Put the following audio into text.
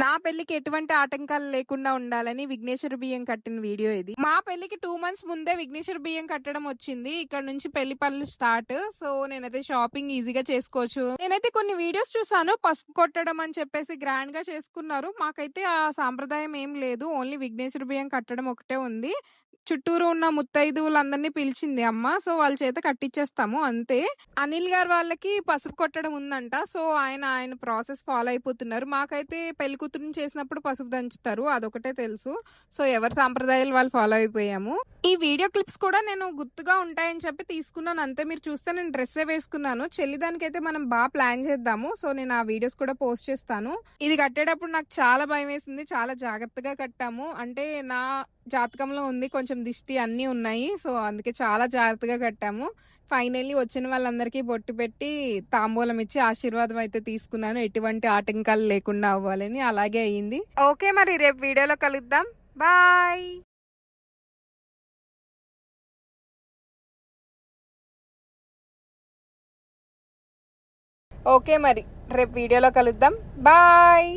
నా పెళ్ళికి ఎటువంటి ఆటంకాలు లేకుండా ఉండాలని విఘ్నేశ్వర బియ్యం కట్టిన వీడియో ఇది. మా పెళ్ళికి టూ మంత్స్ ముందే విఘ్నేశ్వర బియ్యం కట్టడం వచ్చింది. ఇక్కడ నుంచి పెళ్ళి పనులు స్టార్ట్ సో నేనైతే షాపింగ్ ఈజీగా చేసుకోవచ్చు. నేనైతే కొన్ని వీడియోస్ చూసాను. పసుపు కొట్టడం అని చెప్పేసి గ్రాండ్గా చేసుకున్నారు. మాకైతే ఆ సాంప్రదాయం ఏం లేదు. ఓన్లీ విఘ్నేశ్వర బియ్యం కట్టడం ఒకటే ఉంది. చుట్టూరు ఉన్న ముత్తైదువులందరినీ పిలిచింది అమ్మ. సో వాళ్ళ చేత కట్టించేస్తాము అంతే. అనిల్ గారు వాళ్ళకి పసుపు కొట్టడం ఉందంట. సో ఆయన ఆయన ప్రాసెస్ ఫాలో అయిపోతున్నారు. మాకైతే పెళ్ళి కూతురుని చేసినప్పుడు పసుపు దంచుతారు. అదొకటే తెలుసు. సో ఎవరి సాంప్రదాయాలు వాళ్ళు ఫాలో అయిపోయాము. ఈ వీడియో క్లిప్స్ కూడా నేను గుర్తుగా ఉంటాయని చెప్పి తీసుకున్నాను. అంతే మీరు చూస్తే నేను డ్రెస్సే వేసుకున్నాను. చెల్లిదానికైతే మనం బాగా ప్లాన్ చేద్దాము. సో నేను ఆ వీడియోస్ కూడా పోస్ట్ చేస్తాను. ఇది కట్టేటప్పుడు నాకు చాలా భయం వేసింది. చాలా జాగ్రత్తగా కట్టాము. అంటే నా జాతకంలో ఉంది కొంచెం దిష్టి అన్నీ ఉన్నాయి. సో అందుకే చాలా జాగ్రత్తగా కట్టాము. ఫైనల్లీ వచ్చిన వాళ్ళందరికీ బొట్టు పెట్టి తాంబూలం ఇచ్చి ఆశీర్వాదం అయితే తీసుకున్నాను. ఎటువంటి ఆటంకాలు లేకుండా అవ్వాలని అలాగే అయ్యింది ఓకే మరి రేపు వీడియోలో కలుద్దాం. బాయ్! ఓకే మరి రేపు వీడియోలో కలుద్దాం. బాయ్!